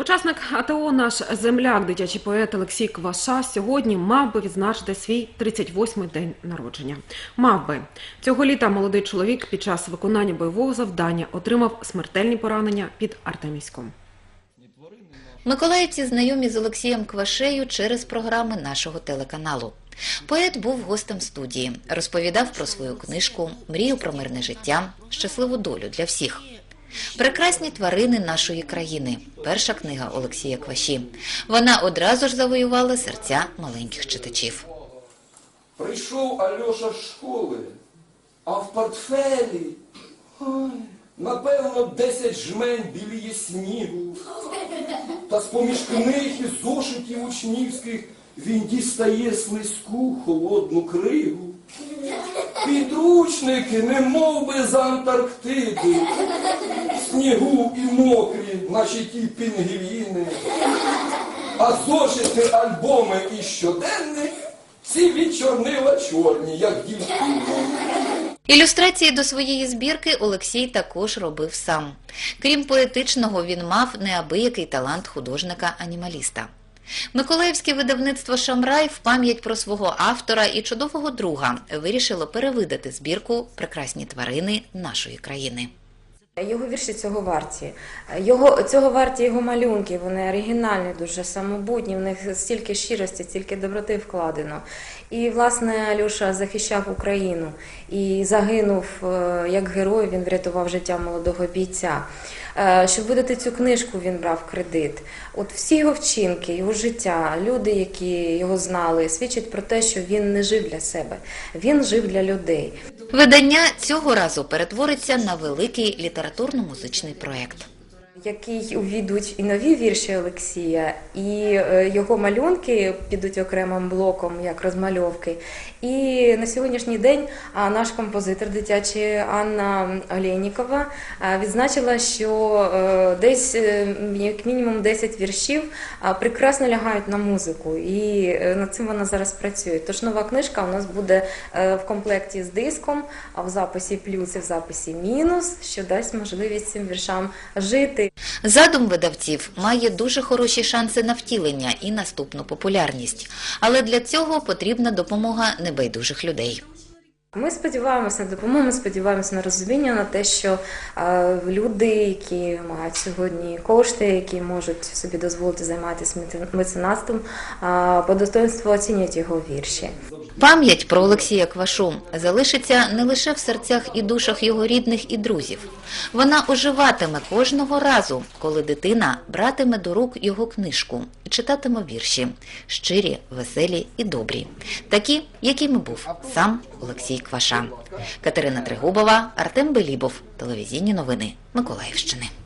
Учасник АТО наш земляк, дитячий поет Олексій Кваша сьогодні мав би відзначити свій 38-й день народження. Мав би цього літа молодий чоловік під час виконання бойового завдання отримав смертельні поранення під Артемівськом. Миколаївці знайомі з Олексієм Квашею через програми нашого телеканалу. Поет був гостем студії, розповідав про свою книжку, мрію про мирне життя, щасливу долю для всіх. Прекрасні тварини нашої країни. Перша книга Олексія Кваші. Вона одразу ж завоювала серця маленьких читачів. Прийшов Альоша з школи, а в портфелі, напевно, 10 жмень біліє снігу. Та з-поміж книг і зошитів учнівських він дістає слизьку холодну кригу. Підручники, не би з Антарктиди, снігу і мокрі, наші ті пінгвіни. А зошити, альбоми і щоденник всі від чорнила чорні, як дівчини. Ілюстрації до своєї збірки Олексій також робив сам. Крім поетичного, він мав неабиякий талант художника-анімаліста. Миколаївське видавництво Шамрай в пам'ять про свого автора і чудового друга вирішило перевидати збірку Прекрасні тварини нашої країни. Його вірші цього варті. Його, цього варті його малюнки, вони оригінальні, дуже самобутні, в них стільки щирості, стільки доброти вкладено. І, власне, Алюша захищав Україну і загинув е, як герой, він врятував життя молодого бійця. Е, Щоб видати цю книжку, він брав кредит. От всі його вчинки, його життя, люди, які його знали, свідчать про те, що він не жив для себе, він жив для людей. Видання цього разу перетвориться на великий літературно-музичний проєкт. Який увійдуть і нові вірші Олексія, і е, його малюнки підуть окремим блоком як розмальовки. І на сьогоднішній день наш композитор дитячий Анна Олєнікова відзначила, що е, десь е, як мінімум 10 віршів прекрасно лягають на музику, і над цим вона зараз працює. Тож нова книжка у нас буде в комплекті з диском, а в записі плюс і в записі мінус, що дасть можливість цим віршам жити. Задум видавців має дуже хороші шанси на втілення і наступну популярність. Але для цього потрібна допомога небайдужих людей. Ми сподіваємося на допомогу, ми сподіваємося на розуміння, на те, що е, люди, які мають сьогодні кошти, які можуть собі дозволити займатися мецен- меценатством, е, по достоинству оцінять його вірші. Пам'ять про Олексія Квашу залишиться не лише в серцях і душах його рідних і друзів. Вона оживатиме кожного разу, коли дитина братиме до рук його книжку і читатиме вірші щирі, веселі і добрі, такі, якими був сам Олексій Кваша. Катерина Тригубова, Артем Белібов. Телевізійні новини Миколаївщини.